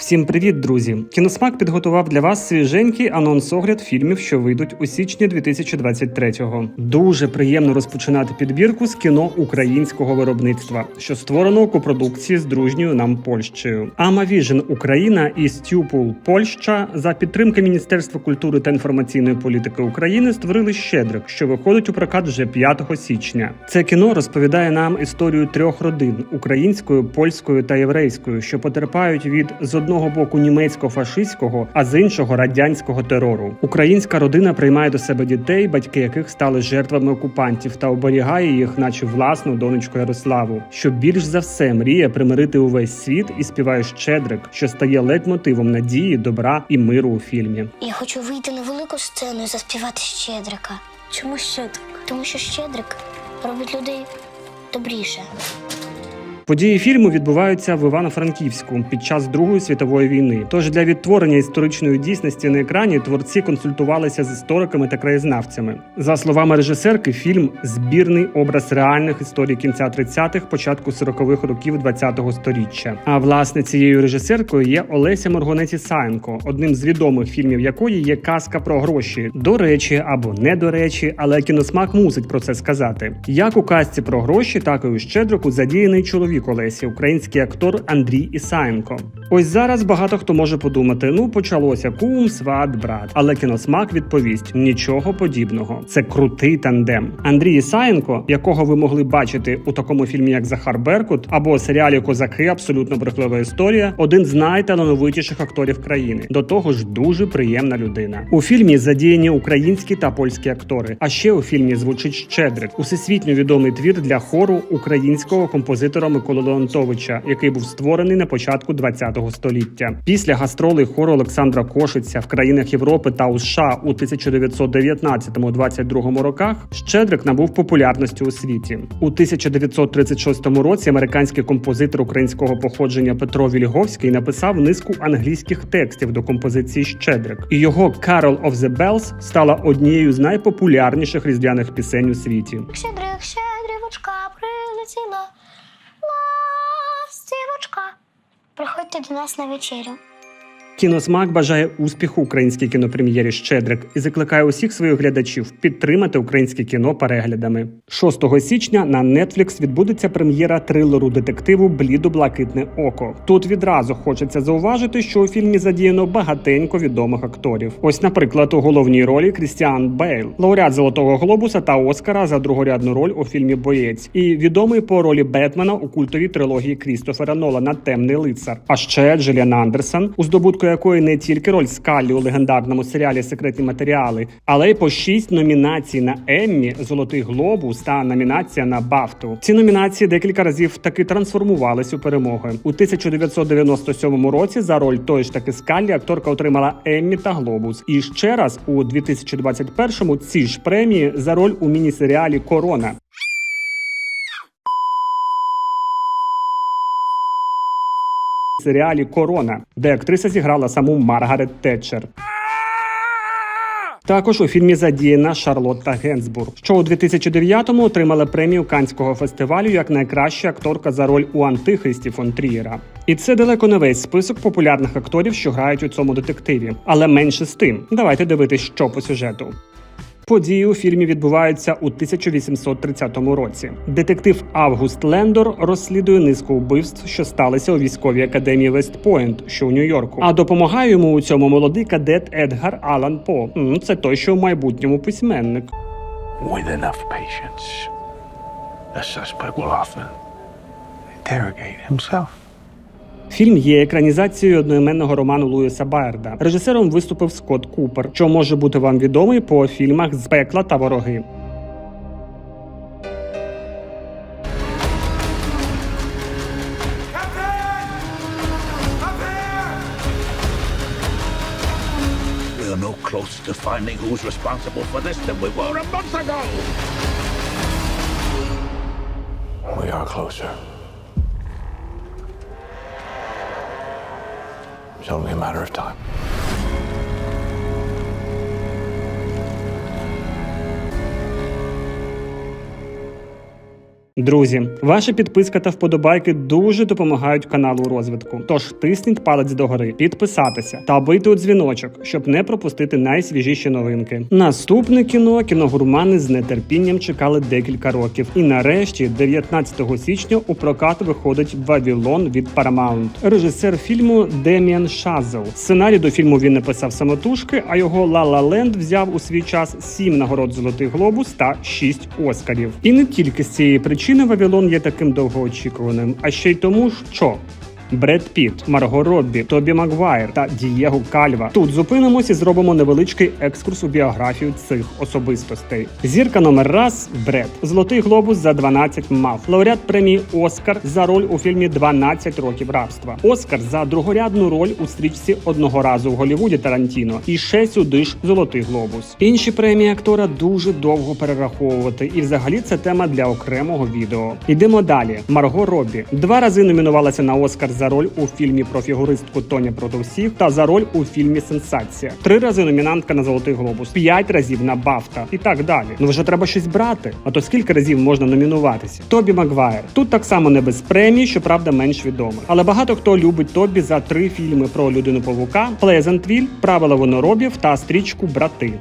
Всім привіт, друзі! Кіносмак підготував для вас свіженький анонс-огляд фільмів, що вийдуть у січні 2023-го. Дуже приємно розпочинати підбірку з кіно українського виробництва, що створено у копродукції з дружньою нам Польщею. Амавіжн Україна і Стюпул Польща за підтримки Міністерства культури та інформаційної політики України створили Щедрик, що виходить у прокат вже 5 січня. Це кіно розповідає нам історію трьох родин українською, польською та єврейською, що потерпають від з одного боку німецько-фашистського, а з іншого радянського терору. Українська родина приймає до себе дітей, батьки яких стали жертвами окупантів, та оберігає їх, наче власну донечку Ярославу, що більш за все мріє примирити увесь світ і співає Щедрик, що стає лейтмотивом надії, добра і миру у фільмі. Я хочу вийти на велику сцену і заспівати Щедрика. Чому щедрик? Тому що Щедрик робить людей добріше. Події фільму відбуваються в Івано-Франківську під час Другої світової війни. Тож для відтворення історичної дійсності на екрані творці консультувалися з істориками та краєзнавцями. За словами режисерки, фільм збірний образ реальних історій кінця 30-х, початку 40-х років 20-го сторіччя. А власне цією режисеркою є Олеся Моргонець Ісаєнко, одним з відомих фільмів якої є казка про гроші. До речі, або не до речі, але кіносмак мусить про це сказати. Як у казці про гроші, так і у щедрику задіяний чоловік Олесі, український актор Андрій Ісаєнко. Ось зараз багато хто може подумати: ну почалося кум, сват, брат. Але кіносмак відповість: нічого подібного. Це крутий тандем. Андрій Ісаєнко, якого ви могли бачити у такому фільмі, як Захар Беркут, або серіалі Козаки, абсолютно брехлива історія, один з найталановитіших акторів країни. До того ж, дуже приємна людина. У фільмі задіяні українські та польські актори. А ще у фільмі звучить Щедрик, усесвітньо відомий твір для хору українського композитора Миколи Леонтовича, який був створений на початку ХХ століття. Після гастролей хору Олександра Кошиця в країнах Європи та у США у 1919-22 роках Щедрик набув популярності у світі. У 1936 році американський композитор українського походження Петро Вільговський написав низку англійських текстів до композиції Щедрик, і його «Carol of the Bells» стала однією з найпопулярніших різдвяних пісень у світі. Щедрик, щедрівочка прилетіла. Приходьте до нас на вечерю. Кіносмак бажає успіху українській кінопрем'єрі Щедрик і закликає усіх своїх глядачів підтримати українське кіно переглядами. 6 січня на Netflix відбудеться прем'єра трилеру детективу Блідо-блакитне око. Тут відразу хочеться зауважити, що у фільмі задіяно багатенько відомих акторів. Ось, наприклад, у головній ролі Крістіан Бейл, лауреат Золотого Глобуса та Оскара за другорядну роль у фільмі Боєць, і відомий по ролі Бетмена у культовій трилогії Крістофера Нолана Темний лицар. А ще Джиліан Андерсон, у здобутку якої не тільки роль Скаллі у легендарному серіалі Секретні матеріали, але й по шість номінацій на Еммі, Золотий Глобус та номінація на Бафту. Ці номінації декілька разів таки трансформувались у перемоги. У 1997 році за роль тої ж таки Скаллі акторка отримала Еммі та Глобус. І ще раз у 2021-му ці ж премії за роль у міні-серіалі Корона. Серіалі Корона, де актриса зіграла саму Маргарет Тетчер. Також у фільмі задіяна Шарлотта Генсбур, що у 2009-му отримала премію Канського фестивалю як найкраща акторка за роль у Антихристі фон Трієра. І це далеко не весь список популярних акторів, що грають у цьому детективі. Але менше з тим, давайте дивитись, що по сюжету. Події у фільмі відбуваються у 1830 році. Детектив Август Лендор розслідує низку вбивств, що сталися у військовій академії Вестпойнт, що у Нью-Йорку. А допомагає йому у цьому молодий кадет Едгар Алан По. Це той, що в майбутньому письменник. With enough patience, the suspect will often interrogate himself. Фільм є екранізацією одноіменного роману Луїса Байерда. Режисером виступив Скотт Купер, що може бути вам відомий по фільмах з пекла та вороги. We are no closer to finding who's responsible for this than we were a month ago. We are closer. Only a matter of time. Друзі, ваша підписка та вподобайки дуже допомагають каналу розвитку. Тож тисніть палець догори, підписатися та бити у дзвіночок, щоб не пропустити найсвіжіші новинки. Наступне кіно кіногурмани з нетерпінням чекали декілька років. І нарешті, 19 січня, у прокат виходить Вавілон від Paramount. Режисер фільму Деміан Шазел. Сценарій до фільму він написав самотужки, а його La Land взяв у свій час сім нагород Золотий Глобус та шість Оскарів. І не тільки з цієї причини Вавілон є таким довгоочікуваним, а ще й тому, що. Бред Піт, Марго Роббі, Тобі Магуайр та Дієго Кальва. Тут зупинимося і зробимо невеличкий екскурс у біографію цих особистостей. Зірка номер раз Бред. Золотий глобус за 12 мав. Лауреат премії Оскар за роль у фільмі «12 років рабства. Оскар за другорядну роль у стрічці одного разу в Голлівуді Тарантіно. І ще сюди ж золотий глобус. Інші премії актора дуже довго перераховувати, і взагалі це тема для окремого відео. Йдемо далі. Марго Роббі два рази номінувалася на Оскар за роль у фільмі про фігуристку Тоня проти всіх та за роль у фільмі Сенсація. Три рази номінантка на Золотий Глобус, п'ять разів на Бафта і так далі. Ну вже треба щось брати. А то скільки разів можна номінуватися? Тобі Магуайр. Тут так само не без премії, щоправда, менш відомих. Але багато хто любить Тобі за три фільми про людину павука, Плезентвіль, Правила воноробів та стрічку Брати.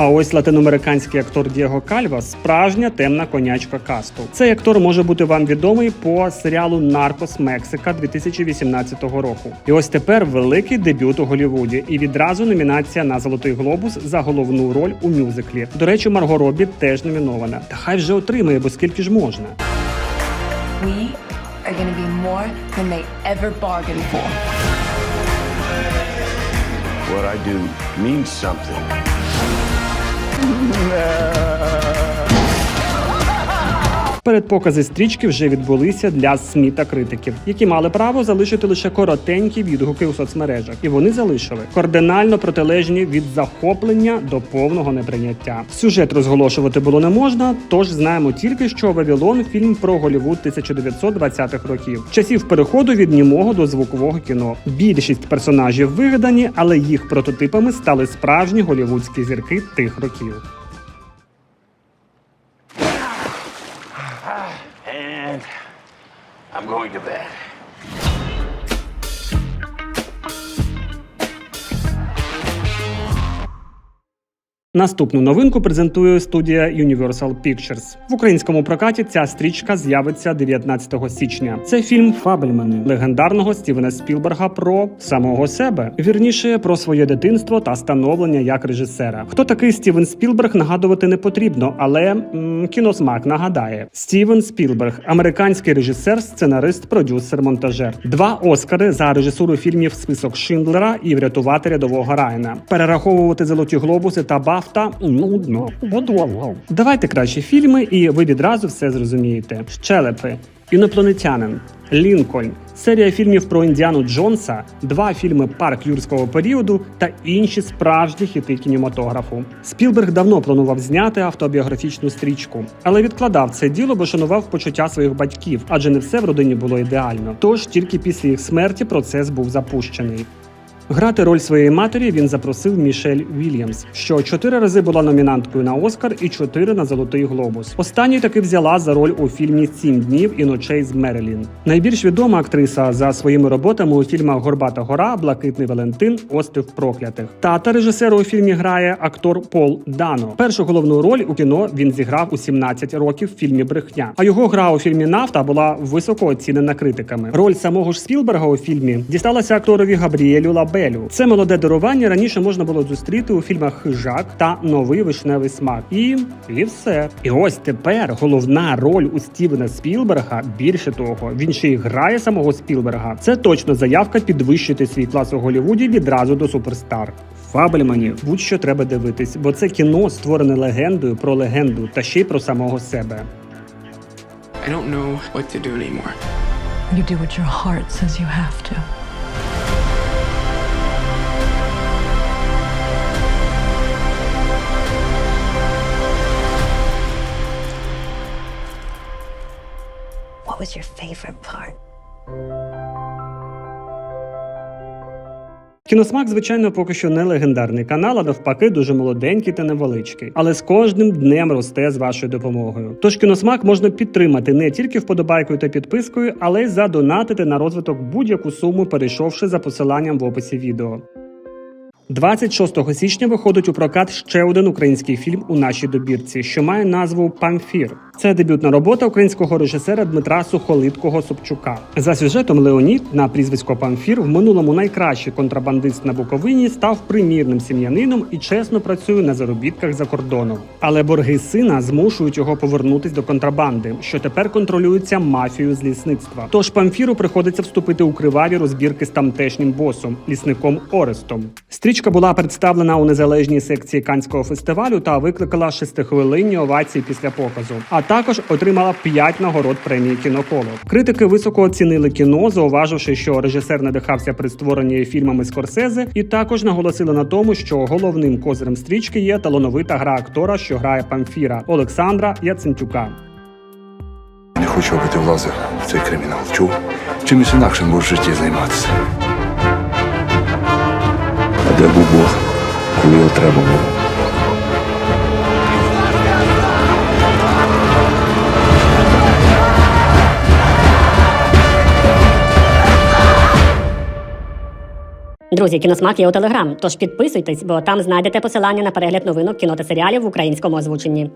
А ось латиноамериканський актор Дієго Кальва справжня темна конячка касту. Цей актор може бути вам відомий по серіалу Наркос Мексика 2018 року. І ось тепер великий дебют у Голлівуді і відразу номінація на Золотий глобус за головну роль у мюзиклі. До речі, Марго Роббі теж номінована. Та хай вже отримає, бо скільки ж можна. We are to be more than they ever bargained for. What I do means something. no. Передпокази стрічки вже відбулися для СМІ та критиків, які мали право залишити лише коротенькі відгуки у соцмережах, і вони залишили кардинально протилежні від захоплення до повного неприйняття. Сюжет розголошувати було не можна, тож знаємо тільки, що Вавілон фільм про Голівуд 1920-х років, часів переходу від німого до звукового кіно. Більшість персонажів вигадані, але їх прототипами стали справжні голівудські зірки тих років. I'm going to bed. Наступну новинку презентує студія Universal Pictures. В українському прокаті ця стрічка з'явиться 19 січня. Це фільм Фабельмани легендарного Стівена Спілберга про самого себе, вірніше про своє дитинство та становлення як режисера. Хто такий Стівен Спілберг нагадувати не потрібно, але м, кіносмак нагадає: Стівен Спілберг, американський режисер, сценарист, продюсер, монтажер. Два Оскари за режисуру фільмів Список Шиндлера і Врятувати рядового Райана. Перераховувати золоті глобуси та Бафта нудно. Давайте краще фільми, і ви відразу все зрозумієте. Щелепи, інопланетянин, Лінкольн, серія фільмів про Індіану Джонса, два фільми Парк юрського періоду та інші справжні хіти кінематографу. Спілберг давно планував зняти автобіографічну стрічку, але відкладав це діло, бо шанував почуття своїх батьків, адже не все в родині було ідеально. Тож тільки після їх смерті процес був запущений. Грати роль своєї матері він запросив Мішель Вільямс, що чотири рази була номінанткою на Оскар і чотири на Золотий Глобус. Останню таки взяла за роль у фільмі Сім днів і ночей з Мерелін. Найбільш відома актриса за своїми роботами у фільмах Горбата гора, Блакитний Валентин, Острів Проклятих. Тата режисера у фільмі грає актор Пол Дано. Першу головну роль у кіно він зіграв у 17 років в фільмі Брехня. А його гра у фільмі Нафта була високо оцінена критиками. Роль самого ж Спілберга у фільмі дісталася акторові Габріелю Лабелю. Це молоде дарування раніше можна було зустріти у фільмах Хижак та Новий вишневий смак. І, і все. І ось тепер головна роль у Стівена Спілберга. Більше того, він ще й грає самого Спілберга. Це точно заявка підвищити свій клас у Голлівуді відразу до суперстар. Фабельманів будь-що треба дивитись, бо це кіно створене легендою про легенду та ще й про самого себе. I don't know what to do anymore. You do what your heart says you have to. Was your favorite part? Кіносмак, звичайно, поки що не легендарний канал, а навпаки, дуже молоденький та невеличкий, але з кожним днем росте з вашою допомогою. Тож кіносмак можна підтримати не тільки вподобайкою та підпискою, але й задонатити на розвиток будь-яку суму, перейшовши за посиланням в описі відео. 26 січня виходить у прокат ще один український фільм у нашій добірці, що має назву Памфір. Це дебютна робота українського режисера Дмитра Сухолиткого Собчука. За сюжетом Леонід на прізвисько Памфір в минулому найкращий контрабандист на Буковині став примірним сім'янином і чесно працює на заробітках за кордоном. Але борги сина змушують його повернутись до контрабанди, що тепер контролюється мафією з лісництва. Тож Памфіру приходиться вступити у криваві розбірки з тамтешнім босом, лісником Орестом. Стрічка була представлена у незалежній секції Канського фестивалю та викликала шестихвилинні овації після показу. А також отримала п'ять нагород премії кіноколо. Критики високо оцінили кіно, зауваживши, що режисер надихався при створенні фільмами Скорсезе, і також наголосили на тому, що головним козирем стрічки є талановита гра актора, що грає Памфіра Олександра Яцентюка. Не хочу, аби ти влазив в цей кримінал. Чув? Чимось інакшим будеш в житті займатися. Де був коли його треба було? Друзі, кіносмак є у телеграм, тож підписуйтесь, бо там знайдете посилання на перегляд новинок кіно та серіалів в українському озвученні.